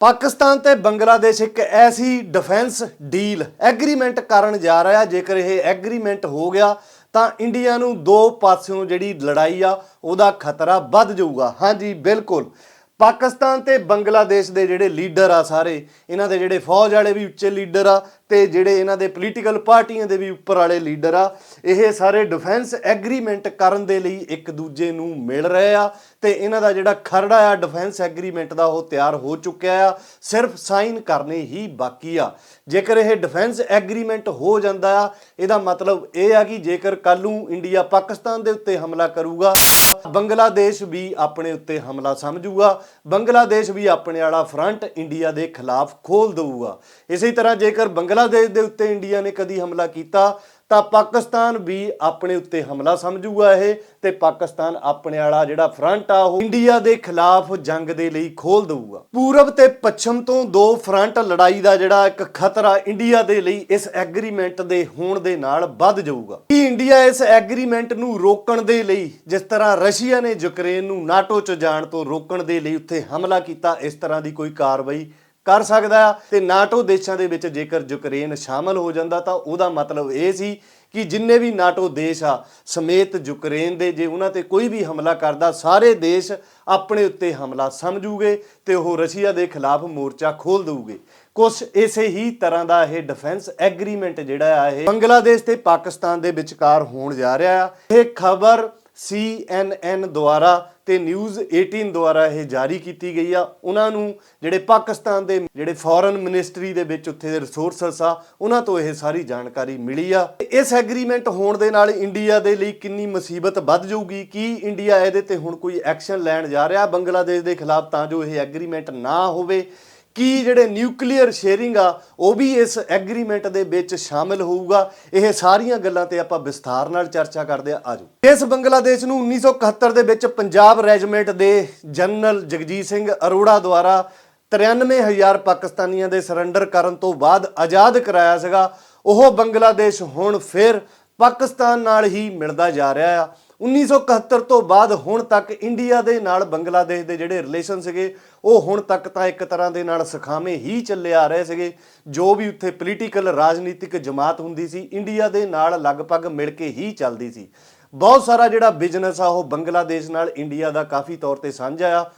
ਪਾਕਿਸਤਾਨ ਤੇ ਬੰਗਲਾਦੇਸ਼ ਇੱਕ ਐਸੀ defence deal agreement ਕਰਨ ਜਾ ਰਿਹਾ। ਜੇਕਰ ਇਹ ਐਗਰੀਮੈਂਟ ਹੋ ਗਿਆ, ਤਾਂ ਇੰਡੀਆ ਨੂੰ ਦੋ ਪਾਸਿਓਂ ਜਿਹੜੀ ਲੜਾਈ ਆ, ਉਹਦਾ ਖਤਰਾ ਵੱਧ ਜਾਊਗਾ। ਹਾਂਜੀ, ਬਿਲਕੁਲ। ਪਾਕਿਸਤਾਨ ਤੇ ਬੰਗਲਾਦੇਸ਼ ਦੇ ਜਿਹੜੇ ਲੀਡਰ ਆ ਸਾਰੇ, ਇਹਨਾਂ ਦੇ ਜਿਹੜੇ ਫੌਜ ਵਾਲੇ ਵੀ ਉੱਚੇ ਲੀਡਰ ਆ ਤੇ ਜਿਹੜੇ ਇਹਨਾਂ ਦੇ ਪੋਲੀਟੀਕਲ ਪਾਰਟੀਆਂ ਦੇ ਵੀ ਉੱਪਰ ਵਾਲੇ ਲੀਡਰ ਆ, ਇਹ ਸਾਰੇ ਡਿਫੈਂਸ ਐਗਰੀਮੈਂਟ ਕਰਨ ਦੇ ਲਈ ਇੱਕ ਦੂਜੇ ਨੂੰ ਮਿਲ ਰਹੇ ਆ ਤੇ ਇਹਨਾਂ ਦਾ ਜਿਹੜਾ ਖਰੜਾ ਆ ਡਿਫੈਂਸ ਐਗਰੀਮੈਂਟ ਦਾ ਉਹ ਤਿਆਰ ਹੋ ਚੁੱਕਿਆ ਆ, ਸਿਰਫ ਸਾਈਨ ਕਰਨੇ ਹੀ ਬਾਕੀ ਆ। ਜੇਕਰ ਇਹ ਡਿਫੈਂਸ ਐਗਰੀਮੈਂਟ ਹੋ ਜਾਂਦਾ ਆ, ਇਹਦਾ ਮਤਲਬ ਇਹ ਆ ਕਿ ਜੇਕਰ ਕੱਲ ਨੂੰ ਇੰਡੀਆ ਪਾਕਿਸਤਾਨ ਦੇ ਉੱਤੇ ਹਮਲਾ ਕਰੂਗਾ, ਬੰਗਲਾਦੇਸ਼ ਵੀ ਆਪਣੇ ਉੱਤੇ ਹਮਲਾ ਸਮਝੂਗਾ, ਬੰਗਲਾਦੇਸ਼ ਵੀ ਆਪਣੇ ਵਾਲਾ ਫਰੰਟ ਇੰਡੀਆ ਦੇ ਖਿਲਾਫ ਖੋਲ ਦੇਊਗਾ। ਇਸੇ ਤਰ੍ਹਾਂ ਜੇਕਰ ਬੰਗਲਾਦੇਸ਼ ਦੇ ਉੱਤੇ ਇੰਡੀਆ ਨੇ ਕਦੀ ਹਮਲਾ ਕੀਤਾ, ਤਾਂ ਪਾਕਿਸਤਾਨ ਵੀ ਆਪਣੇ ਉੱਤੇ ਹਮਲਾ ਸਮਝੂਗਾ ਇਹ, ਤੇ ਪਾਕਿਸਤਾਨ ਆਪਣੇ ਵਾਲਾ ਜਿਹੜਾ ਫਰੰਟ ਆ ਉਹ ਇੰਡੀਆ ਦੇ ਖਿਲਾਫ ਜੰਗ ਦੇ ਲਈ ਖੋਲ ਦੇਊਗਾ। ਪੂਰਬ ਤੇ ਪੱਛਮ ਤੋਂ ਦੋ ਫਰੰਟ ਲੜਾਈ ਦਾ ਜਿਹੜਾ ਇੱਕ ਖਤਰਾ ਇੰਡੀਆ ਦੇ ਲਈ ਇਸ ਐਗਰੀਮੈਂਟ ਦੇ ਹੋਣ ਦੇ ਨਾਲ ਵੱਧ ਜਾਊਗਾ। ਕੀ ਇੰਡੀਆ ਇਸ ਐਗਰੀਮੈਂਟ ਨੂੰ ਰੋਕਣ ਦੇ ਲਈ, ਜਿਸ ਤਰ੍ਹਾਂ ਰਸ਼ੀਆ ਨੇ ਯੂਕਰੇਨ ਨੂੰ ਨਾਟੋ 'ਚ ਜਾਣ ਤੋਂ ਰੋਕਣ ਦੇ ਲਈ ਉੱਥੇ ਹਮਲਾ ਕੀਤਾ, ਇਸ ਤਰ੍ਹਾਂ ਦੀ ਕੋਈ ਕਾਰਵਾਈ ਕਰ ਸਕਦਾ ਆ। ਤੇ ਨਾਟੋ ਦੇਸ਼ਾਂ ਦੇ ਵਿੱਚ ਜੇਕਰ ਯੂਕਰੇਨ ਸ਼ਾਮਲ ਹੋ ਜਾਂਦਾ ਤਾਂ ਉਹਦਾ ਮਤਲਬ ਇਹ ਸੀ ਕਿ ਜਿੰਨੇ ਵੀ ਨਾਟੋ ਦੇਸ਼ ਆ, ਸਮੇਤ ਯੂਕਰੇਨ ਦੇ ਜੇ ਉਹਨਾਂ ਤੇ ਕੋਈ ਵੀ ਹਮਲਾ ਕਰਦਾ, ਸਾਰੇ ਦੇਸ਼ ਆਪਣੇ ਉੱਤੇ ਹਮਲਾ ਸਮਝੂਗੇ ਤੇ ਉਹ ਰਸ਼ੀਆ ਦੇ ਖਿਲਾਫ ਮੋਰਚਾ ਖੋਲ ਦੇਊਗੇ। ਕੁਛ ਇਸੇ ਹੀ ਤਰ੍ਹਾਂ ਦਾ ਇਹ ਡਿਫੈਂਸ ਐਗਰੀਮੈਂਟ ਜਿਹੜਾ ਆ, ਇਹ ਬੰਗਲਾਦੇਸ਼ ਤੇ ਪਾਕਿਸਤਾਨ ਦੇ ਵਿਚਕਾਰ ਹੋਣ ਜਾ ਰਿਹਾ ਆ। ਇਹ ਖਬਰ CNN ਦੁਆਰਾ ਤੇ ਨਿਊਜ਼ 18 ਦੁਆਰਾ ਇਹ ਜਾਰੀ ਕੀਤੀ ਗਈ ਆ। ਉਹਨਾਂ ਨੂੰ ਜਿਹੜੇ ਪਾਕਿਸਤਾਨ ਦੇ ਜਿਹੜੇ ਫੋਰਨ ਮਿਨਿਸਟਰੀ ਦੇ ਵਿੱਚ ਉੱਥੇ ਦੇ ਰਿਸੋਰਸਸ ਆ, ਉਹਨਾਂ ਤੋਂ ਇਹ ਸਾਰੀ ਜਾਣਕਾਰੀ ਮਿਲੀ ਆ। ਇਸ ਐਗਰੀਮੈਂਟ ਹੋਣ ਦੇ ਨਾਲ ਇੰਡੀਆ ਦੇ ਲਈ ਕਿੰਨੀ ਮੁਸੀਬਤ ਵੱਧ ਜਾਊਗੀ? ਕੀ ਇੰਡੀਆ ਇਹਦੇ ਤੇ ਹੁਣ ਕੋਈ ਐਕਸ਼ਨ ਲੈਣ ਜਾ ਰਿਹਾ ਬੰਗਲਾਦੇਸ਼ ਦੇ ਖਿਲਾਫ ਤਾਂ ਜੋ ਇਹ ਐਗਰੀਮੈਂਟ ਨਾ ਹੋਵੇ? ਕੀ ਜਿਹੜੇ ਨਿਊਕਲੀਅਰ ਸ਼ੇਅਰਿੰਗ ਆ, ਉਹ ਵੀ ਇਸ ਐਗਰੀਮੈਂਟ ਦੇ ਵਿੱਚ ਸ਼ਾਮਿਲ ਹੋਊਗਾ? ਇਹ ਸਾਰੀਆਂ ਗੱਲਾਂ ਤੇ ਆਪਾਂ ਵਿਸਥਾਰ ਨਾਲ ਚਰਚਾ ਕਰਦੇ ਆ ਆਜੋ। ਇਸ ਬੰਗਲਾਦੇਸ਼ ਨੂੰ 1971 ਦੇ ਵਿੱਚ ਪੰਜਾਬ ਰੈਜੀਮੈਂਟ ਦੇ ਜਨਰਲ ਜਗਜੀਤ ਸਿੰਘ ਅਰੋੜਾ ਦੁਆਰਾ 93000 ਪਾਕਿਸਤਾਨੀਆਂ ਦੇ ਸਰੈਂਡਰ ਕਰਨ ਤੋਂ ਬਾਅਦ ਆਜ਼ਾਦ ਕਰਾਇਆ ਸੀਗਾ। ਉਹ ਬੰਗਲਾਦੇਸ਼ ਹੁਣ ਫਿਰ ਪਾਕਿਸਤਾਨ ਨਾਲ ਹੀ ਮਿਲਦਾ ਜਾ ਰਿਹਾ ਆ। 1971 ਤੋਂ ਬਾਅਦ ਹੁਣ ਤੱਕ ਇੰਡੀਆ ਦੇ ਨਾਲ ਬੰਗਲਾਦੇਸ਼ ਦੇ ਜਿਹੜੇ ਰਿਲੇਸ਼ਨ ਸੀਗੇ, ਉਹ ਹੁਣ ਤੱਕ ਤਾਂ ਇੱਕ ਤਰ੍ਹਾਂ ਦੇ ਨਾਲ ਸਖਾਵੇਂ ਹੀ ਚੱਲੇ ਆ ਰਹੇ ਸੀਗੇ। ਜੋ ਵੀ ਉੱਥੇ ਪੋਲੀਟੀਕਲ ਰਾਜਨੀਤਿਕ ਜਮਾਤ ਹੁੰਦੀ ਸੀ, ਇੰਡੀਆ ਦੇ ਨਾਲ ਲਗਭਗ ਮਿਲ ਕੇ ਹੀ ਚੱਲਦੀ ਸੀ। ਬਹੁਤ ਸਾਰਾ ਜਿਹੜਾ ਬਿਜ਼ਨਸ ਆ, ਉਹ ਬੰਗਲਾਦੇਸ਼ ਨਾਲ ਇੰਡੀਆ ਦਾ ਕਾਫੀ ਤੌਰ ਤੇ ਸਾਂਝਾ ਆ।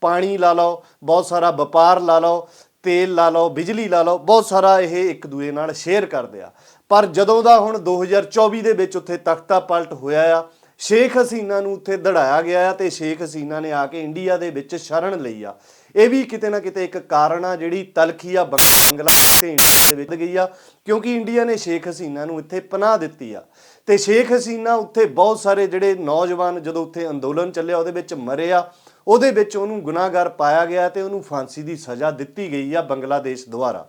ਪਾਣੀ ਲਾ ਲਓ, ਬਹੁਤ ਸਾਰਾ ਵਪਾਰ ਲਾ ਲਓ, ਤੇਲ ਲਾ ਲਓ, ਬਿਜਲੀ ਲਾ ਲਓ, ਬਹੁਤ ਸਾਰਾ ਇਹ ਇੱਕ ਦੂਏ ਨਾਲ ਸ਼ੇਅਰ ਕਰਦੇ ਆ। ਪਰ ਜਦੋਂ ਦਾ ਹੁਣ 2024 ਦੇ ਵਿੱਚ ਉੱਥੇ ਤਖਤਾ ਪਲਟ ਹੋਇਆ ਆ ਸ਼ੇਖ ਹਸੀਨਾ ਨੂੰ ਉੱਥੇ ਦੜਾਇਆ ਗਿਆ ਆ ਤੇ ਸ਼ੇਖ ਹਸੀਨਾ ਨੇ ਆ ਕੇ ਇੰਡੀਆ ਦੇ ਵਿੱਚ ਸ਼ਰਨ ਲਈ ਆ। ਇਹ ਵੀ ਕਿਤੇ ਨਾ ਕਿਤੇ ਇੱਕ ਕਾਰਨ ਆ ਜਿਹੜੀ ਤਲਖੀ ਆ ਬੰਗਲਾਦੇਸ਼ ਤੇ ਇੰਡੀਆ ਦੇ ਵਿੱਚ ਗਈ ਆ, ਕਿਉਂਕਿ ਇੰਡੀਆ ਨੇ ਸ਼ੇਖ ਹਸੀਨਾ ਨੂੰ ਇੱਥੇ ਪਨਾਹ ਦਿੱਤੀ ਆ। ਤੇ ਸ਼ੇਖ ਹਸੀਨਾ ਉੱਥੇ ਬਹੁਤ ਸਾਰੇ ਜਿਹੜੇ ਨੌਜਵਾਨ ਜਦੋਂ ਉੱਥੇ ਅੰਦੋਲਨ ਚੱਲਿਆ, ਉਹਦੇ ਵਿੱਚ ਮਰੇ ਆ। ਉਹਦੇ ਵਿੱਚ ਉਹਨੂੰ ਗੁਨਾਹਗਾਰ ਪਾਇਆ ਗਿਆ ਤੇ ਉਹਨੂੰ ਫਾਂਸੀ ਦੀ ਸਜ਼ਾ ਦਿੱਤੀ ਗਈ ਆ ਬੰਗਲਾਦੇਸ਼ ਦੁਆਰਾ।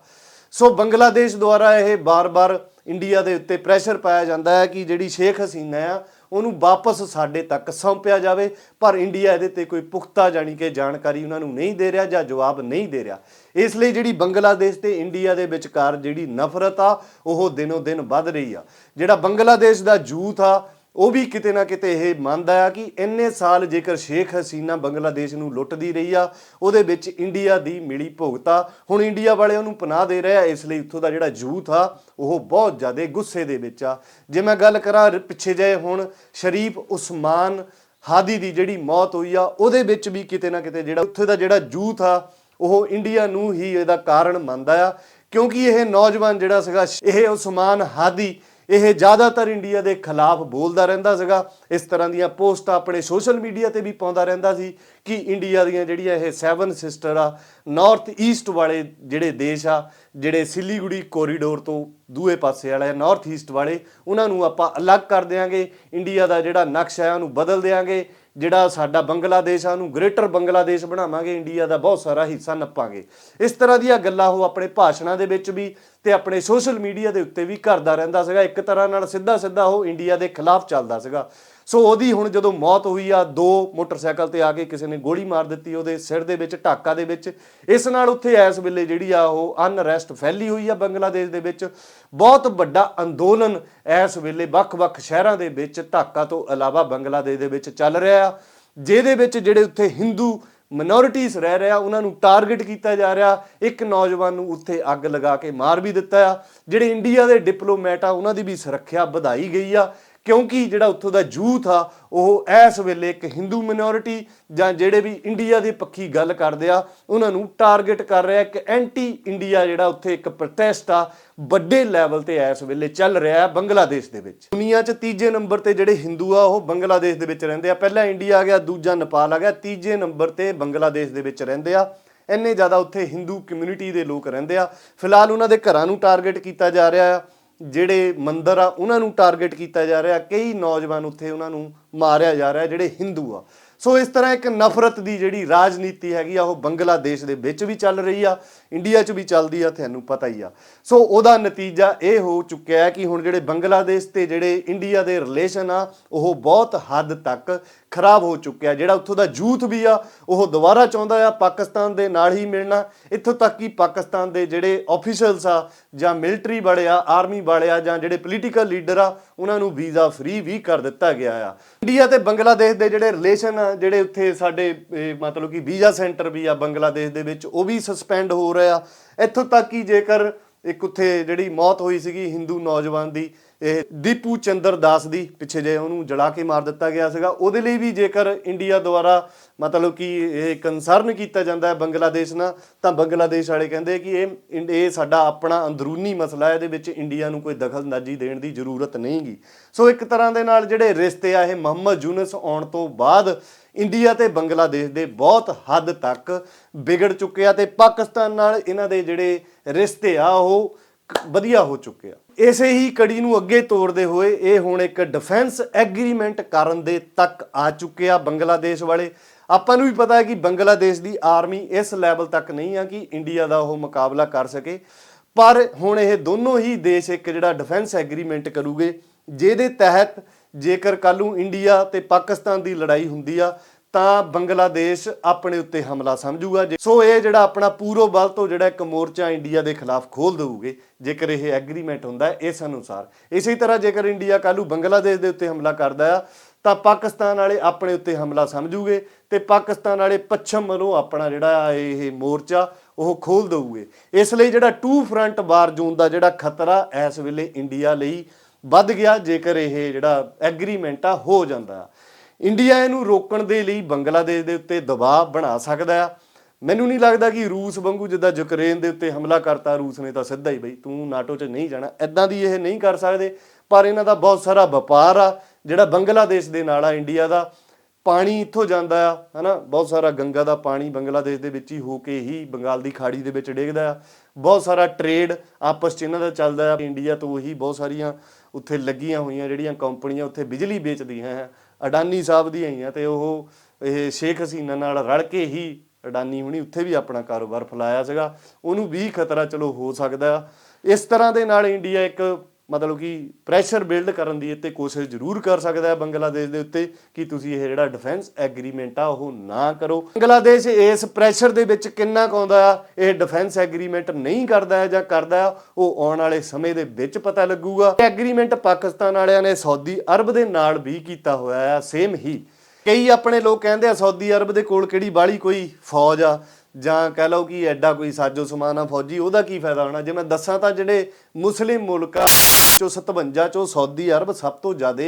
ਸੋ ਬੰਗਲਾਦੇਸ਼ ਦੁਆਰਾ ਇਹ ਬਾਰ-ਬਾਰ ਇੰਡੀਆ ਦੇ ਉੱਤੇ ਪ੍ਰੈਸ਼ਰ ਪਾਇਆ ਜਾਂਦਾ ਹੈ ਕਿ ਜਿਹੜੀ ਸ਼ੇਖ ਹਸੀਨਾ ਆ ਉਹਨੂੰ ਵਾਪਸ ਸਾਡੇ ਤੱਕ ਸੌਂਪਿਆ ਜਾਵੇ। ਪਰ ਇੰਡੀਆ ਇਹਦੇ ਤੇ ਕੋਈ ਪੁਖਤਾ ਜਾਣੀ ਕਿ ਜਾਣਕਾਰੀ ਉਹਨਾਂ ਨੂੰ ਨਹੀਂ ਦੇ ਰਿਹਾ ਜਾਂ ਜਵਾਬ ਨਹੀਂ ਦੇ ਰਿਹਾ। ਇਸ ਲਈ ਜਿਹੜੀ ਬੰਗਲਾਦੇਸ਼ ਤੇ ਇੰਡੀਆ ਦੇ ਵਿਚਕਾਰ ਜਿਹੜੀ ਨਫ਼ਰਤ ਆ, ਉਹ ਦਿਨੋ ਦਿਨ ਵੱਧ ਰਹੀ ਆ। ਜਿਹੜਾ ਬੰਗਲਾਦੇਸ਼ ਦਾ ਜੂਥ ਆ ਉਹ ਵੀ ਕਿਤੇ ਨਾ ਕਿਤੇ ਇਹ ਮੰਨਦਾ ਆ ਕਿ ਇੰਨੇ ਸਾਲ ਜੇਕਰ ਸ਼ੇਖ ਹਸੀਨਾ ਬੰਗਲਾਦੇਸ਼ ਨੂੰ ਲੁੱਟਦੀ ਰਹੀ ਆ, ਉਹਦੇ ਵਿੱਚ ਇੰਡੀਆ ਦੀ ਮਿਲੀ ਭੁਗਤਾ। ਹੁਣ ਇੰਡੀਆ ਵਾਲੇ ਉਹਨੂੰ ਪਨਾਹ ਦੇ ਰਹੇ ਆ ਇਸ ਲਈ ਉੱਥੋਂ ਦਾ ਜਿਹੜਾ ਯੂਥ ਆ, ਉਹ ਬਹੁਤ ਜ਼ਿਆਦਾ ਗੁੱਸੇ ਦੇ ਵਿੱਚ ਆ। ਜੇ ਮੈਂ ਗੱਲ ਕਰਾਂ ਪਿੱਛੇ ਜੇ ਹੁਣ, ਸ਼ਰੀਫ ਉਸਮਾਨ ਹਾਦੀ ਦੀ ਜਿਹੜੀ ਮੌਤ ਹੋਈ ਆ, ਉਹਦੇ ਵਿੱਚ ਵੀ ਕਿਤੇ ਨਾ ਕਿਤੇ ਜਿਹੜਾ ਉੱਥੇ ਦਾ ਜਿਹੜਾ ਯੂਥ ਆ, ਉਹ ਇੰਡੀਆ ਨੂੰ ਹੀ ਇਹਦਾ ਕਾਰਨ ਮੰਨਦਾ ਆ। ਕਿਉਂਕਿ ਇਹ ਨੌਜਵਾਨ ਜਿਹੜਾ ਸੀਗਾ, ਇਹ ਉਸਮਾਨ ਹਾਦੀ ਇਹ ਜ਼ਿਆਦਾਤਰ ਇੰਡੀਆ ਦੇ ਖਿਲਾਫ ਬੋਲਦਾ ਰਹਿੰਦਾ ਸੀਗਾ। ਇਸ ਤਰ੍ਹਾਂ ਦੀਆਂ ਪੋਸਟਾਂ ਆਪਣੇ ਸੋਸ਼ਲ ਮੀਡੀਆ ਤੇ ਵੀ ਪਾਉਂਦਾ ਰਹਿੰਦਾ ਸੀ ਕਿ ਇੰਡੀਆ ਦੀਆਂ ਜਿਹੜੀਆਂ ਇਹ ਸੈਵਨ ਸਿਸਟਰ ਆ, ਨਾਰਥ ਈਸਟ ਵਾਲੇ ਜਿਹੜੇ ਦੇਸ਼ ਆ, ਜਿਹੜੇ ਸਿਲੀਗੁੜੀ ਕੋਰੀਡੋਰ ਤੋਂ ਦੂਏ ਪਾਸੇ ਵਾਲੇ ਨਾਰਥ ਈਸਟ ਵਾਲੇ, ਉਹਨਾਂ ਨੂੰ ਆਪਾਂ ਅਲੱਗ ਕਰ ਦਿਆਂਗੇ। ਇੰਡੀਆ ਦਾ ਜਿਹੜਾ ਨਕਸ਼ਾ ਹੈ ਉਹਨੂੰ ਬਦਲ ਦਿਆਂਗੇ। ਜਿਹੜਾ ਸਾਡਾ ਬੰਗਲਾਦੇਸ਼ ਆ, ਉਹਨੂੰ ਗ੍ਰੇਟਰ ਬੰਗਲਾਦੇਸ਼ ਬਣਾਵਾਂਗੇ, ਇੰਡੀਆ ਦਾ ਬਹੁਤ ਸਾਰਾ ਹਿੱਸਾ ਨੱਪਾਂਗੇ। ਇਸ ਤਰ੍ਹਾਂ ਦੀਆਂ ਗੱਲਾਂ ਉਹ ਆਪਣੇ ਭਾਸ਼ਣਾਂ ਦੇ ਵਿੱਚ ਵੀ ਤੇ ਆਪਣੇ ਸੋਸ਼ਲ ਮੀਡੀਆ ਦੇ ਉੱਤੇ ਵੀ ਕਰਦਾ ਰਹਿੰਦਾ ਸੀਗਾ। ਇੱਕ ਤਰ੍ਹਾਂ ਨਾਲ ਸਿੱਧਾ ਸਿੱਧਾ ਉਹ ਇੰਡੀਆ ਦੇ ਖਿਲਾਫ ਚੱਲਦਾ ਸੀਗਾ। ਸੋ ਉਹਦੀ ਹੁਣ ਜਦੋਂ ਮੌਤ ਹੋਈ ਆ, ਦੋ ਮੋਟਰਸਾਈਕਲ ਤੇ ਆ ਕੇ ਕਿਸੇ ਨੇ ਗੋਲੀ ਮਾਰ ਦਿੱਤੀ, ਉਹਦੇ ਸਿਰ ਦੇ ਵਿੱਚ, ਢਾਕਾ ਦੇ ਵਿੱਚ। ਇਸ ਨਾਲ ਉੱਥੇ ਇਸ ਵੇਲੇ ਜਿਹੜੀ ਆ, ਉਹ ਅਨਰੈਸਟ ਫੈਲੀ ਹੋਈ ਆ ਬੰਗਲਾਦੇਸ਼ ਦੇ ਵਿੱਚ। ਬਹੁਤ ਵੱਡਾ ਅੰਦੋਲਨ ਇਸ ਵੇਲੇ ਵੱਖ-ਵੱਖ ਸ਼ਹਿਰਾਂ ਦੇ ਵਿੱਚ, ਢਾਕਾ ਤੋਂ ਇਲਾਵਾ ਬੰਗਲਾਦੇਸ਼ ਦੇ ਵਿੱਚ ਚੱਲ ਰਿਹਾ ਆ। ਜਿਹਦੇ ਵਿੱਚ ਜਿਹੜੇ ਉੱਥੇ ਹਿੰਦੂ ਮਿਨੋਰਿਟੀਜ਼ ਰਹਿ ਰਿਹਾ ਉਹਨਾਂ ਨੂੰ ਟਾਰਗੇਟ ਕੀਤਾ ਜਾ ਰਿਹਾ। ਇੱਕ ਨੌਜਵਾਨ ਨੂੰ ਉੱਥੇ ਅੱਗ ਲਗਾ ਕੇ ਮਾਰ ਵੀ ਦਿੱਤਾ ਆ। ਜਿਹੜੇ ਇੰਡੀਆ ਦੇ ਡਿਪਲੋਮੈਟ ਆ, ਉਹਨਾਂ ਦੀ ਵੀ ਸੁਰੱਖਿਆ ਵਧਾਈ ਗਈ ਆ। ਕਿਉਂਕਿ ਜਿਹੜਾ ਉੱਥੋਂ ਦਾ ਯੂਥ ਆ ਉਹ ਇਸ ਵੇਲੇ ਇੱਕ ਹਿੰਦੂ ਮਿਨੋਰਿਟੀ ਜਾਂ ਜਿਹੜੇ ਵੀ ਇੰਡੀਆ ਦੇ ਪੱਖੀ ਗੱਲ ਕਰਦੇ ਆ, ਉਹਨਾਂ ਨੂੰ ਟਾਰਗੇਟ ਕਰ ਰਿਹਾ, ਇੱਕ ਐਂਟੀ ਇੰਡੀਆ ਜਿਹੜਾ ਉੱਥੇ ਇੱਕ ਪ੍ਰੋਟੈਸਟ ਆ, ਵੱਡੇ ਲੈਵਲ ਤੇ ਇਸ ਵੇਲੇ ਚੱਲ ਰਿਹਾ ਹੈ ਬੰਗਲਾਦੇਸ਼ ਦੇ ਵਿੱਚ। ਦੁਨੀਆ 'ਚ ਤੀਜੇ ਨੰਬਰ ਤੇ ਜਿਹੜੇ ਹਿੰਦੂ ਆ, ਉਹ ਬੰਗਲਾਦੇਸ਼ ਦੇ ਵਿੱਚ ਰਹਿੰਦੇ ਆ। ਪਹਿਲਾ ਇੰਡੀਆ ਆ ਗਿਆ, ਦੂਜਾ ਨੇਪਾਲ ਆ ਗਿਆ, ਤੀਜੇ ਨੰਬਰ ਤੇ ਬੰਗਲਾਦੇਸ਼ ਦੇ ਵਿੱਚ ਰਹਿੰਦੇ ਆ। ਇੰਨੇ ਜ਼ਿਆਦਾ ਉੱਥੇ ਹਿੰਦੂ ਕਮਿਊਨਿਟੀ ਦੇ ਲੋਕ ਰਹਿੰਦੇ ਆ। ਫਿਲਹਾਲ ਉਹਨਾਂ ਦੇ ਘਰਾਂ ਨੂੰ ਟਾਰਗੇਟ ਕੀਤਾ ਜਾ ਰਿਹਾ ਆ। ਜਿਹੜੇ ਮੰਦਰ ਆ, ਉਹਨਾਂ ਨੂੰ ਟਾਰਗੇਟ ਕੀਤਾ ਜਾ ਰਿਹਾ, ਕਈ ਨੌਜਵਾਨ ਉੱਥੇ ਉਹਨਾਂ ਨੂੰ ਮਾਰਿਆ ਜਾ ਰਿਹਾ, ਜਿਹੜੇ ਹਿੰਦੂ ਆ। ਸੋ ਇਸ ਤਰ੍ਹਾਂ ਇੱਕ ਨਫ਼ਰਤ ਦੀ ਜਿਹੜੀ ਰਾਜਨੀਤੀ ਹੈਗੀ ਆ, ਉਹ ਬੰਗਲਾਦੇਸ਼ ਦੇ ਵਿੱਚ ਵੀ ਚੱਲ ਰਹੀ ਆ ਇੰਡੀਆ 'ਚ ਵੀ ਚੱਲਦੀ ਆ, ਤੁਹਾਨੂੰ ਪਤਾ ਹੀ ਆ। ਸੋ ਉਹਦਾ ਨਤੀਜਾ ਇਹ ਹੋ ਚੁੱਕਿਆ ਹੈ ਕਿ ਹੁਣ ਜਿਹੜੇ ਬੰਗਲਾਦੇਸ਼ ਤੇ ਜਿਹੜੇ ਇੰਡੀਆ ਦੇ ਰਿਲੇਸ਼ਨ ਆ, ਉਹ ਬਹੁਤ ਹੱਦ ਤੱਕ ਖਰਾਬ ਹੋ ਚੁੱਕਿਆ, ਜਿਹੜਾ ਉੱਥੋਂ ਦਾ ਯੂਥ ਵੀ ਆ, ਉਹ ਦੁਬਾਰਾ ਚਾਹੁੰਦਾ ਆ ਪਾਕਿਸਤਾਨ ਦੇ ਨਾਲ ਹੀ ਮਿਲਣਾ। ਇੱਥੋਂ ਤੱਕ ਕਿ ਪਾਕਿਸਤਾਨ ਦੇ ਜਿਹੜੇ ਆਫੀਸ਼ੀਅਲਸ ਆ, ਜਾਂ ਮਿਲਟਰੀ ਵਾਲੇ ਆ ਆਰਮੀ ਵਾਲੇ ਆ, ਜਾਂ ਜਿਹੜੇ ਪੋਲੀਟੀਕਲ ਲੀਡਰ ਆ, ਉਹਨਾਂ ਨੂੰ ਵੀਜ਼ਾ ਫ੍ਰੀ ਵੀ ਕਰ ਦਿੱਤਾ ਗਿਆ ਆ। ਇੰਡੀਆ ਤੇ ਬੰਗਲਾਦੇਸ਼ ਦੇ ਜਿਹੜੇ ਰਿਲੇਸ਼ਨ ਆ, ਜਿਹੜੇ ਉੱਥੇ ਸਾਡੇ ਮਤਲਬ ਕਿ ਵੀਜ਼ਾ ਸੈਂਟਰ ਵੀ ਆ ਬੰਗਲਾਦੇਸ਼ ਦੇ ਵਿੱਚ, ਉਹ ਵੀ ਸਸਪੈਂਡ ਹੋ ਰਿਹਾ ਇੱਥੋਂ ਤੱਕ ਕਿ ਜੇਕਰ ਇੱਕ ਉੱਥੇ ਜਿਹੜੀ ਮੌਤ ਹੋਈ ਸੀਗੀ ਹਿੰਦੂ ਨੌਜਵਾਨ ਦੀ, ਇਹ ਦੀਪੂ ਚੰਦਰ ਦਾਸ ਦੀ, ਪਿੱਛੇ ਜੇ ਉਹਨੂੰ ਜਲਾ ਕੇ ਮਾਰ ਦਿੱਤਾ ਗਿਆ ਸੀਗਾ। ਉਹਦੇ ਲਈ ਵੀ ਜੇਕਰ ਇੰਡੀਆ ਦੁਆਰਾ ਮਤਲਬ ਕਿ ਇਹ ਕੰਸਰਨ ਕੀਤਾ ਜਾਂਦਾ ਹੈ ਬੰਗਲਾਦੇਸ਼ ਨਾਲ, ਤਾਂ ਬੰਗਲਾਦੇਸ਼ ਵਾਲੇ ਕਹਿੰਦੇ ਕਿ ਇਹ ਇੰ- ਇਹ ਸਾਡਾ ਆਪਣਾ ਅੰਦਰੂਨੀ ਮਸਲਾ ਹੈ, ਇਹਦੇ ਵਿੱਚ ਇੰਡੀਆ ਨੂੰ ਕੋਈ ਦਖਲਅੰਦਾਜ਼ੀ ਦੇਣ ਦੀ ਜ਼ਰੂਰਤ ਨਹੀਂਗੀ। ਸੋ ਇੱਕ ਤਰ੍ਹਾਂ ਦੇ ਨਾਲ ਜਿਹੜੇ ਰਿਸ਼ਤੇ ਆ, ਇਹ ਮੁਹੰਮਦ ਯੂਨਸ ਆਉਣ ਤੋਂ ਬਾਅਦ ਇੰਡੀਆ ਤੇ ਬੰਗਲਾਦੇਸ਼ ਦੇ ਬਹੁਤ ਹੱਦ ਤੱਕ ਵਿਗੜ ਚੁੱਕੇ ਆ ਤੇ ਪਾਕਿਸਤਾਨ ਨਾਲ ਇਹਨਾਂ ਦੇ ਜਿਹੜੇ ਰਿਸ਼ਤੇ ਆ, ਉਹ ਵਧੀਆ ਹੋ ਚੁੱਕੇ ਆ। ਇਸੇ ਹੀ ਕੜੀ ਨੂੰ ਅੱਗੇ ਤੋਰਦੇ ਹੋਏ ਇਹ ਹੁਣ ਇੱਕ ਡਿਫੈਂਸ ਐਗਰੀਮੈਂਟ ਕਰਨ ਦੇ ਤੱਕ ਆ ਚੁੱਕੇ ਆ ਬੰਗਲਾਦੇਸ਼ ਵਾਲੇ। ਆਪਾਂ ਨੂੰ ਵੀ ਪਤਾ ਹੈ ਕਿ ਬੰਗਲਾਦੇਸ਼ ਦੀ ਆਰਮੀ ਇਸ ਲੈਵਲ ਤੱਕ ਨਹੀਂ ਆ ਕਿ ਇੰਡੀਆ ਦਾ ਉਹ ਮੁਕਾਬਲਾ ਕਰ ਸਕੇ। ਪਰ ਹੁਣ ਇਹ ਦੋਨੋਂ ਹੀ ਦੇਸ਼ ਇੱਕ ਜਿਹੜਾ ਡਿਫੈਂਸ ਐਗਰੀਮੈਂਟ ਕਰੂਗੇ, ਜਿਹਦੇ ਤਹਿਤ ਜੇਕਰ ਕੱਲ ਨੂੰ ਇੰਡੀਆ ਤੇ ਪਾਕਿਸਤਾਨ ਦੀ ਲੜਾਈ ਹੁੰਦੀ ਆ, ਤਾਂ ਬੰਗਲਾਦੇਸ਼ ਆਪਣੇ ਉੱਤੇ ਹਮਲਾ ਸਮਝੂਗਾ। ਜੇ- ਸੋ ਇਹ ਜਿਹੜਾ ਆਪਣਾ ਪੂਰੋ ਬਲ ਤੋਂ ਜਿਹੜਾ ਇੱਕ ਮੋਰਚਾ ਇੰਡੀਆ ਦੇ ਖਿਲਾਫ ਖੋਲ ਦੇਊਗੇ, ਜੇਕਰ ਇਹ ਐਗਰੀਮੈਂਟ ਹੁੰਦਾ ਇਸ ਅਨੁਸਾਰ। ਇਸੇ ਤਰ੍ਹਾਂ ਜੇਕਰ ਇੰਡੀਆ ਕੱਲ੍ਹ ਨੂੰ ਬੰਗਲਾਦੇਸ਼ ਦੇ ਉੱਤੇ ਹਮਲਾ ਕਰਦਾ ਆ, ਤਾਂ ਪਾਕਿਸਤਾਨ ਵਾਲੇ ਆਪਣੇ ਉੱਤੇ ਹਮਲਾ ਸਮਝੂਗੇ। ਤੇ ਪਾਕਿਸਤਾਨ ਵਾਲੇ ਪੱਛਮ ਵੱਲੋਂ ਆਪਣਾ ਜਿਹੜਾ ਇਹ ਮੋਰਚਾ ਉਹ ਖੋਲ ਦੇਊਗੇ। ਇਸ ਲਈ ਜਿਹੜਾ ਟੂ ਫਰੰਟ ਵਾਰ ਜ਼ੋਨ ਦਾ ਜਿਹੜਾ ਖਤਰਾ ਇਸ ਵੇਲੇ ਇੰਡੀਆ ਲਈ ਵੱਧ ਗਿਆ, ਜੇਕਰ ਇਹ ਜਿਹੜਾ ਐਗਰੀਮੈਂਟ ਆ, ਹੋ ਜਾਂਦਾ ਆ। ਇੰਡੀਆ ਇਹਨੂੰ ਰੋਕਣ ਦੇ ਲਈ ਬੰਗਲਾਦੇਸ਼ ਦੇ ਉੱਤੇ ਦਬਾਅ ਬਣਾ ਸਕਦਾ ਆ। ਮੈਨੂੰ ਨਹੀਂ ਲੱਗਦਾ ਕਿ ਰੂਸ ਵਾਂਗੂ ਜਿੱਦਾਂ ਯੂਕਰੇਨ ਦੇ ਉੱਤੇ ਹਮਲਾ ਕਰਤਾ, ਰੂਸ ਨੇ ਤਾਂ ਸਿੱਧਾ ਹੀ ਬਈ ਤੂੰ ਨਾਟੋ 'ਚ ਨਹੀਂ ਜਾਣਾ ਐਦਾਂ ਦੀ ਇਹ ਨਹੀਂ ਕਰ ਸਕਦੇ। ਪਰ ਇਹਨਾਂ ਦਾ ਬਹੁਤ ਸਾਰਾ ਵਪਾਰ ਆ, ਜਿਹੜਾ ਬੰਗਲਾਦੇਸ਼ ਦੇ ਨਾਲ ਆ, ਇੰਡੀਆ ਦਾ। ਪਾਣੀ ਇੱਥੋਂ ਜਾਂਦਾ ਆ, ਹਨਾ? ਬਹੁਤ ਸਾਰਾ ਗੰਗਾ ਦਾ ਪਾਣੀ ਬੰਗਲਾਦੇਸ਼ ਦੇ ਵਿੱਚ ਹੀ ਹੋ ਕੇ ਹੀ ਬੰਗਾਲ ਦੀ ਖਾੜੀ ਦੇ ਵਿੱਚ ਡਿੱਗਦਾ ਆ। ਬਹੁਤ ਸਾਰਾ ਟ੍ਰੇਡ ਆਪਸ ਚ ਇਹਨਾਂ ਦਾ ਚੱਲਦਾ ਆ। ਇੰਡੀਆ ਤੋਂ ਹੀ ਬਹੁਤ ਸਾਰੀਆਂ ਉੱਥੇ ਲੱਗੀਆਂ ਹੋਈਆਂ ਜਿਹੜੀਆਂ ਕੰਪਨੀਆਂ ਉੱਥੇ ਬਿਜਲੀ ਵੇਚਦੀਆਂ ਹੈ ਅਡਾਨੀ ਸਾਹਿਬ ਦੀਆਂ ਹੀ ਆ ਤੇ ਉਹ ਇਹ ਸ਼ੇਖ ਹਸੀਨਾ ਨਾਲ ਰਲ ਕੇ ਹੀ ਅਡਾਨੀ ਹੁਣੀ ਉੱਥੇ ਵੀ ਆਪਣਾ ਕਾਰੋਬਾਰ ਫੈਲਾਇਆ ਸੀਗਾ। ਉਹਨੂੰ ਵੀ ਖਤਰਾ ਚਲੋ ਹੋ ਸਕਦਾ ਆ। ਇਸ ਤਰ੍ਹਾਂ ਦੇ ਨਾਲ ਇੰਡੀਆ ਇੱਕ ਮਤਲਬ ਕਿ ਪ੍ਰੈਸ਼ਰ ਬਿਲਡ ਕਰਨ ਦੀ ਇੱਥੇ ਕੋਸ਼ਿਸ਼ ਜ਼ਰੂਰ ਕਰ ਸਕਦਾ ਹੈ ਬੰਗਲਾਦੇਸ਼ ਦੇ ਉੱਤੇ ਕਿ ਤੁਸੀਂ ਇਹ ਜਿਹੜਾ ਡਿਫੈਂਸ ਐਗਰੀਮੈਂਟ ਆ, ਉਹ ਨਾ ਕਰੋ। ਬੰਗਲਾਦੇਸ਼ ਇਸ ਪ੍ਰੈਸ਼ਰ ਦੇ ਵਿੱਚ ਕਿੰਨਾ ਕੁ ਆਉਂਦਾ ਆ? ਇਹ ਡਿਫੈਂਸ ਐਗਰੀਮੈਂਟ ਨਹੀਂ ਕਰਦਾ ਹੈ ਜਾਂ ਕਰਦਾ ਆ, ਉਹ ਆਉਣ ਵਾਲੇ ਸਮੇਂ ਦੇ ਵਿੱਚ ਪਤਾ ਲੱਗੂਗਾ। ਐਗਰੀਮੈਂਟ ਪਾਕਿਸਤਾਨ ਵਾਲਿਆਂ ਨੇ ਸਾਊਦੀ ਅਰਬ ਦੇ ਨਾਲ ਵੀ ਕੀਤਾ ਹੋਇਆ ਆ ਸੇਮ ਹੀ। ਕਈ ਆਪਣੇ ਲੋਕ ਕਹਿੰਦੇ ਆ, ਸਾਊਦੀ ਅਰਬ ਦੇ ਕੋਲ ਕਿਹੜੀ ਬਾਲੀ ਕੋਈ ਫੌਜ ਆ? ਜਾਂ ਕਹਿ ਲਓ ਕਿ ਐਡਾ ਕੋਈ ਸਾਜੋ ਸਮਾਨ ਆ ਫੌਜੀ, ਉਹਦਾ ਕੀ ਫਾਇਦਾ ਹੋਣਾ? ਜੇ ਮੈਂ ਦੱਸਾਂ ਤਾਂ ਜਿਹੜੇ ਮੁਸਲਿਮ ਮੁਲਕ ਆ ਚੋਂ 57 ਚੋਂ ਸਾਊਦੀ ਅਰਬ ਸਭ ਤੋਂ ਜ਼ਿਆਦਾ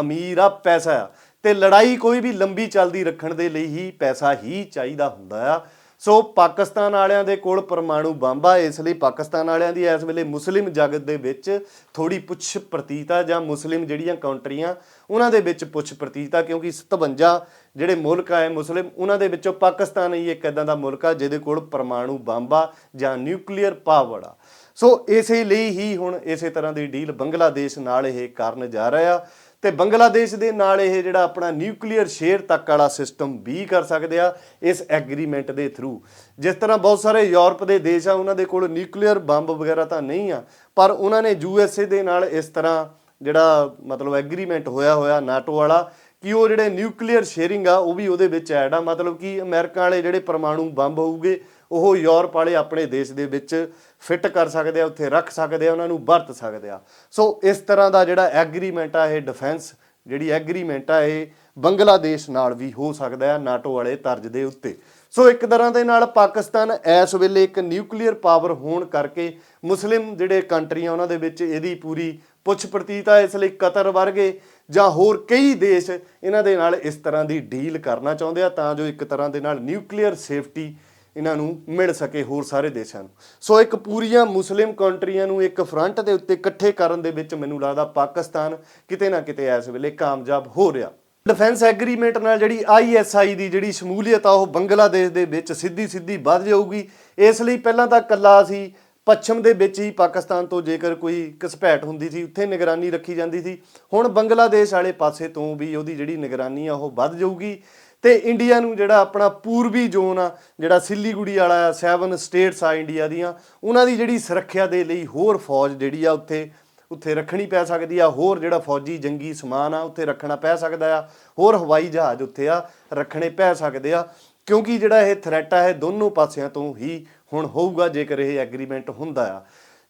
ਅਮੀਰ ਆ ਪੈਸਾ। ਆ ਤੇ ਲੜਾਈ ਕੋਈ ਵੀ ਲੰਬੀ ਚੱਲਦੀ ਰੱਖਣ ਦੇ ਲਈ ਹੀ ਪੈਸਾ ਹੀ ਚਾਹੀਦਾ ਹੁੰਦਾ ਆ। ਸੋ ਪਾਕਿਸਤਾਨ ਵਾਲਿਆਂ ਦੇ ਕੋਲ ਪਰਮਾਣੂ ਬੰਬ ਆ, ਇਸ ਲਈ ਪਾਕਿਸਤਾਨ ਵਾਲਿਆਂ ਦੀ ਇਸ ਵੇਲੇ ਮੁਸਲਿਮ ਜਗਤ ਦੇ ਵਿੱਚ ਥੋੜੀ ਪੁੱਛ ਪ੍ਰਤੀਤਾ ਜਾਂ ਮੁਸਲਿਮ ਜਿਹੜੀਆਂ ਕੰਟਰੀਆਂ ਉਹਨਾਂ ਦੇ ਵਿੱਚ ਪੁੱਛ ਪ੍ਰਤੀਤਾ ਕਿਉਂਕਿ 57 ਜਿਹੜੇ ਮੁਲਕ ਆਏ ਮੁਸਲਿਮ, ਉਹਨਾਂ ਦੇ ਵਿੱਚੋਂ ਪਾਕਿਸਤਾਨ ਹੀ ਇੱਕ ਇਦਾਂ ਦਾ ਮੁਲਕ ਆ, ਜਿਹਦੇ ਕੋਲ ਪਰਮਾਣੂ ਬੰਬ ਆ ਜਾਂ ਨਿਊਕਲੀਅਰ ਪਾਵਰ ਆ। ਸੋ ਇਸੇ ਲਈ ਹੀ ਹੁਣ ਇਸੇ ਤਰ੍ਹਾਂ ਦੀ ਡੀਲ ਬੰਗਲਾਦੇਸ਼ ਨਾਲ ਇਹ ਕਰਨ ਜਾ ਰਿਹਾ। ਤੇ ਬੰਗਲਾਦੇਸ਼ ਦੇ ਨਾਲ ਇਹ ਜਿਹੜਾ ਆਪਣਾ ਨਿਊਕਲੀਅਰ ਸ਼ੇਅਰ ਤੱਕ ਵਾਲਾ ਸਿਸਟਮ ਵੀ ਕਰ ਸਕਦੇ ਆ ਇਸ ਐਗਰੀਮੈਂਟ ਦੇ ਥਰੂ। ਜਿਸ ਤਰ੍ਹਾਂ ਬਹੁਤ ਸਾਰੇ ਯੂਰਪ ਦੇ ਦੇਸ਼ ਆ, ਉਹਨਾਂ ਦੇ ਕੋਲ ਨਿਊਕਲੀਅਰ ਬੰਬ ਵਗੈਰਾ ਤਾਂ ਨਹੀਂ ਆ, ਪਰ ਉਹਨਾਂ ਨੇ ਯੂਐਸਏ ਦੇ ਨਾਲ ਇਸ ਤਰ੍ਹਾਂ ਜਿਹੜਾ ਮਤਲਬ ਐਗਰੀਮੈਂਟ ਹੋਇਆ ਹੋਇਆ ਨਾਟੋ ਵਾਲਾ ਕਿ ਉਹ ਜਿਹੜੇ ਨਿਊਕਲੀਅਰ ਸ਼ੇਅਰਿੰਗ ਆ, ਉਹ ਵੀ ਉਹਦੇ ਵਿੱਚ ਐਡ ਆ। ਮਤਲਬ ਕਿ ਅਮਰੀਕਾ ਵਾਲੇ ਜਿਹੜੇ ਪਰਮਾਣੂ ਬੰਬ ਹੋਊਗੇ, ਉਹ ਯੂਰਪ ਵਾਲੇ ਆਪਣੇ ਦੇਸ਼ ਦੇ ਵਿੱਚ ਫਿੱਟ ਕਰ ਸਕਦੇ ਆ, ਉੱਥੇ ਰੱਖ ਸਕਦੇ ਆ, ਉਹਨਾਂ ਨੂੰ ਵਰਤ ਸਕਦੇ ਆ। ਸੋ ਇਸ ਤਰ੍ਹਾਂ ਦਾ ਜਿਹੜਾ ਐਗਰੀਮੈਂਟ ਆ, ਇਹ ਡਿਫੈਂਸ ਜਿਹੜੀ ਐਗਰੀਮੈਂਟ ਆ, ਇਹ ਬੰਗਲਾਦੇਸ਼ ਨਾਲ ਵੀ ਹੋ ਸਕਦਾ ਹੈ ਨਾਟੋ ਵਾਲੇ ਤਰਜ ਦੇ ਉੱਤੇ। ਸੋ ਇੱਕ ਤਰ੍ਹਾਂ ਦੇ ਨਾਲ ਪਾਕਿਸਤਾਨ ਇਸ ਵੇਲੇ ਇੱਕ ਨਿਊਕਲੀਅਰ ਪਾਵਰ ਹੋਣ ਕਰਕੇ ਮੁਸਲਿਮ ਜਿਹੜੇ ਕੰਟਰੀਆਂ ਉਹਨਾਂ ਦੇ ਵਿੱਚ ਇਹਦੀ ਪੂਰੀ ਪੁੱਛ ਪ੍ਰਤੀਤ ਆ, ਇਸ ਲਈ ਕਤਰ ਵਰਗੇ ਜਾਂ ਹੋਰ ਕਈ ਦੇਸ਼ ਇਹਨਾਂ ਦੇ ਨਾਲ ਇਸ ਤਰ੍ਹਾਂ ਦੀ ਡੀਲ ਕਰਨਾ ਚਾਹੁੰਦੇ ਆ ਤਾਂ ਜੋ ਇੱਕ ਤਰ੍ਹਾਂ ਦੇ ਨਾਲ ਨਿਊਕਲੀਅਰ ਸੇਫਟੀ ਇਹਨਾਂ ਨੂੰ ਮਿਲ ਸਕੇ ਹੋਰ ਸਾਰੇ ਦੇਸ਼ਾਂ ਨੂੰ। ਸੋ ਇੱਕ ਪੂਰੀਆਂ ਮੁਸਲਿਮ ਕੰਟਰੀਆਂ ਨੂੰ ਇੱਕ ਫਰੰਟ ਦੇ ਉੱਤੇ ਇਕੱਠੇ ਕਰਨ ਦੇ ਵਿੱਚ ਮੈਨੂੰ ਲੱਗਦਾ ਪਾਕਿਸਤਾਨ ਕਿਤੇ ਨਾ ਕਿਤੇ ਇਸ ਵੇਲੇ ਕਾਮਯਾਬ ਹੋ ਰਿਹਾ। ਡਿਫੈਂਸ ਐਗਰੀਮੈਂਟ ਨਾਲ ਜਿਹੜੀ ਆਈਐਸਆਈ ਦੀ ਜਿਹੜੀ ਸ਼ਮੂਲੀਅਤ ਆ, ਉਹ ਬੰਗਲਾਦੇਸ਼ ਦੇ ਵਿੱਚ ਸਿੱਧੀ ਸਿੱਧੀ ਵੱਧ ਜਾਊਗੀ। ਇਸ ਲਈ ਪਹਿਲਾਂ ਤਾਂ ਕੱਲਾ ਸੀ, ਪੱਛਮ ਦੇ ਵਿੱਚ ਹੀ ਪਾਕਿਸਤਾਨ ਤੋਂ ਜੇਕਰ ਕੋਈ ਘਸਪੈਠ ਹੁੰਦੀ ਸੀ, ਉੱਥੇ ਨਿਗਰਾਨੀ ਰੱਖੀ ਜਾਂਦੀ ਸੀ। ਹੁਣ ਬੰਗਲਾਦੇਸ਼ ਵਾਲੇ ਪਾਸੇ ਤੋਂ ਵੀ ਉਹਦੀ ਜਿਹੜੀ ਨਿਗਰਾਨੀ ਆ, ਉਹ ਵੱਧ ਜਾਊਗੀ। ਤੇ ਇੰਡੀਆ ਨੂੰ ਜਿਹੜਾ ਆਪਣਾ ਪੂਰਬੀ ਜ਼ੋਨ ਆ, ਜਿਹੜਾ ਸਿੱਲੀਗੁੜੀ ਵਾਲਾ ਆ ਸੈਵਨ ਸਟੇਟਸ ਆ ਇੰਡੀਆ ਦੀਆਂ, ਉਹਨਾਂ ਦੀ ਜਿਹੜੀ ਸੁਰੱਖਿਆ ਦੇ ਲਈ ਹੋਰ ਫੌਜ ਜਿਹੜੀ ਆ, ਉੱਥੇ ਉੱਥੇ ਰੱਖਣੀ ਪੈ ਸਕਦੀ ਆ, ਹੋਰ ਜਿਹੜਾ ਫੌਜੀ ਜੰਗੀ ਸਮਾਨ ਆ, ਉੱਥੇ ਰੱਖਣਾ ਪੈ ਸਕਦਾ ਆ, ਹੋਰ ਹਵਾਈ ਜਹਾਜ਼ ਉੱਥੇ ਆ, ਰੱਖਣੇ ਪੈ ਸਕਦੇ ਆ, ਕਿਉਂਕਿ ਜਿਹੜਾ ਇਹ ਥ੍ਰੈਟ ਆ, ਇਹ ਦੋਨੋਂ ਪਾਸਿਆਂ ਤੋਂ ਹੀ ਹੁਣ ਹੋਊਗਾ, ਜੇਕਰ ਇਹ ਐਗਰੀਮੈਂਟ ਹੁੰਦਾ ਆ।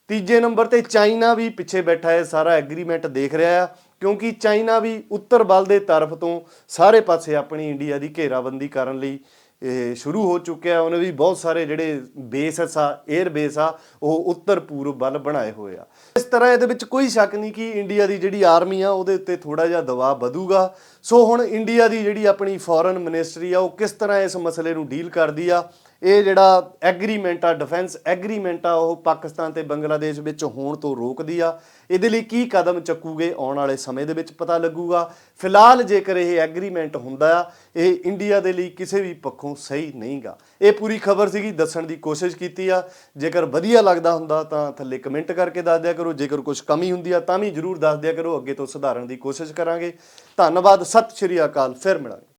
ਤੀਜੇ ਨੰਬਰ ਤੇ ਚਾਈਨਾ ਵੀ ਪਿੱਛੇ ਬੈਠਾ ਹੈ, ਸਾਰਾ ਐਗਰੀਮੈਂਟ ਦੇਖ ਰਿਹਾ ਆ, ਕਿਉਂਕਿ ਚਾਈਨਾ ਵੀ ਉੱਤਰ ਬਲ ਦੇ ਤਰਫ ਤੋਂ ਸਾਰੇ ਪਾਸੇ ਆਪਣੀ ਇੰਡੀਆ ਦੀ ਘੇਰਾਬੰਦੀ ਕਰਨ ਲਈ ਇਹ ਸ਼ੁਰੂ ਹੋ ਚੁੱਕਿਆ ਉਹਨੇ ਵੀ ਬਹੁਤ ਸਾਰੇ ਜਿਹੜੇ ਬੇਸਸ ਆ 에ਅਰ ਬੇਸ ਆ, ਉਹ ਉੱਤਰ ਪੂਰਬ ਵੱਲ ਬਣਾਏ ਹੋਏ ਆ। ਇਸ ਤਰ੍ਹਾਂ ਇਹਦੇ ਵਿੱਚ ਕੋਈ ਸ਼ੱਕ ਨਹੀਂ ਕਿ ਇੰਡੀਆ ਦੀ ਜਿਹੜੀ ਆਰਮੀ ਆ, ਉਹਦੇ ਉੱਤੇ ਥੋੜਾ ਜਿਹਾ ਦਬਾਅ ਵਧੂਗਾ। ਸੋ ਹੁਣ ਇੰਡੀਆ ਦੀ ਜਿਹੜੀ ਆਪਣੀ ਫੋਰਨ ਮਿਨਿਸਟਰੀ ਆ, ਉਹ ਕਿਸ ਤਰ੍ਹਾਂ ਇਸ ਮਸਲੇ ਨੂੰ ਡੀਲ ਕਰਦੀ ਆ? ਇਹ ਜਿਹੜਾ ਐਗਰੀਮੈਂਟ ਆ ਡਿਫੈਂਸ ਐਗਰੀਮੈਂਟ ਆ, ਉਹ ਪਾਕਿਸਤਾਨ ਤੇ ਬੰਗਲਾਦੇਸ਼ ਵਿੱਚ ਹੋਣ ਤੋਂ ਰੋਕਦੀ ਆ। ਇਹਦੇ ਲਈ ਕੀ ਕਦਮ ਚੱਕੂਗੇ ਆਉਣ ਵਾਲੇ ਸਮੇਂ ਦੇ ਵਿੱਚ ਪਤਾ ਲੱਗੂਗਾ। ਫਿਲਹਾਲ ਜੇਕਰ ਇਹ ਐਗਰੀਮੈਂਟ ਹੁੰਦਾ ਆ, ਇਹ ਇੰਡੀਆ ਦੇ ਲਈ ਕਿਸੇ ਵੀ ਪੱਖੋਂ ਸਹੀ ਨਹੀਂਗਾ। ਇਹ ਪੂਰੀ ਖਬਰ ਸੀਗੀ, ਦੱਸਣ ਦੀ ਕੋਸ਼ਿਸ਼ ਕੀਤੀ ਆ। ਜੇਕਰ ਵਧੀਆ ਲੱਗਦਾ ਹੁੰਦਾ ਤਾਂ ਥੱਲੇ ਕਮੈਂਟ ਕਰਕੇ ਦੱਸ ਦਿਆ ਕਰੋ। ਜੇਕਰ ਕੁਝ ਕਮੀ ਹੁੰਦੀ ਆ ਤਾਂ ਵੀ ਜਰੂਰ ਦੱਸ ਦਿਆ ਕਰੋ। ਅੱਗੇ ਤੋਂ ਸੁਧਾਰਨ ਦੀ ਕੋਸ਼ਿਸ਼ ਕਰਾਂਗੇ। ਧੰਨਵਾਦ, ਸਤਿ ਸ਼੍ਰੀ ਅਕਾਲ, ਫਿਰ ਮਿਲਾਂਗੇ।